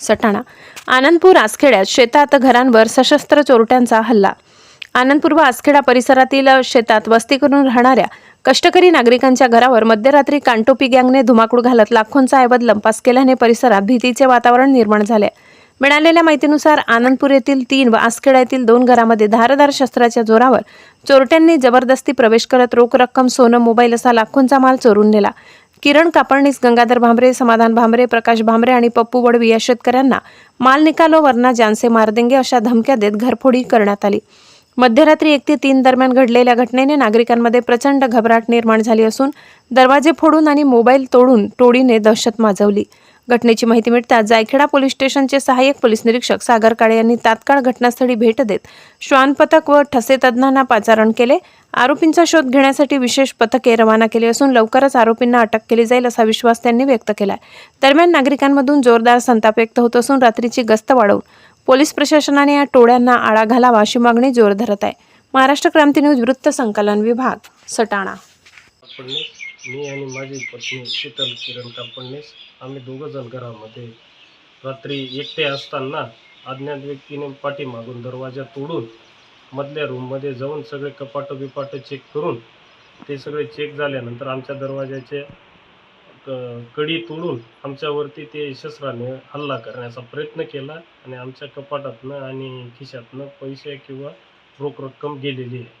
सटाणा. आनंदपूर आसखेड्यात शेतात घरांवर सशस्त्र चोरट्यांचा हल्ला. आनंदपूर व आसखेडा परिसरातील शेतात वस्ती करून राहणाऱ्या कष्टकरी नागरिकांच्या घरावर मध्यरात्री कांटोपी गँगने धुमाकूळ घालत लाखोंचा ऐवज लंपास केल्याने परिसरात भीतीचे वातावरण निर्माण झाले. मिळालेल्या माहितीनुसार आनंदपूर येथील तीन व आसखेडा येथील दोन घरामध्ये धारदार शस्त्राच्या जोरावर चोरट्यांनी जबरदस्ती प्रवेश करत रोख रक्कम सोनं मोबाईल असा लाखोंचा माल चोरून नेला. किरण कापडणीस गंगाधर भांबरे समाधान भांबरे प्रकाश भांबरे आणि पप्पू वडवी या शेतकऱ्यांना माल निकालो वरना जानसे मार देंगे अशा धमक्या देत घरफोडी करण्यात आली. मध्यरात्री एक ते तीन दरम्यान घडलेल्या घटनेने नागरिकांमध्ये प्रचंड घबराट निर्माण झाली असून दरवाजे फोडून आणि मोबाईल तोडून टोळीने दहशत माजवली. घटनेची माहिती मिळताच जायखेडा पोलीस स्टेशनचे सहाय्यक पोलीस निरीक्षक सागर काळे यांनी तात्काळ घटनास्थळी भेट देत श्वान पथक व ठसे तज्ज्ञांना पाचारण केले. आरोपींचा शोध घेण्यासाठी विशेष पथके रवाना केली असून लवकरच आरोपींना अटक केली जाईल असा विश्वास त्यांनी व्यक्त केला दरम्यान नागरिकांमधून जोरदार संताप व्यक्त होत असून रात्रीची गस्त वाढवून पोलीस प्रशासनाने या टोळ्यांना आळा घालावा अशी मागणी जोर धरत आहे. महाराष्ट्र क्रांती न्यूज वृत्त संकलन विभाग सटाणा. मी आणि माझी पत्नी शीतल किरण कापडणीस आम्ही दोघंजण घरामध्ये रात्री एकटे असताना अज्ञात व्यक्तीने पाठीमागून दरवाजा तोडून मधल्या रूममध्ये जाऊन सगळे कपाटं बिपाटं चेक करून ते सगळे चेक झाल्यानंतर आमच्या दरवाजाचे क कडी तोडून आमच्यावरती ते शस्त्राने हल्ला करण्याचा प्रयत्न केला आणि आमच्या कपाटातनं आणि खिशातनं पैसे किंवा रोख रक्कम गेलेली आहे.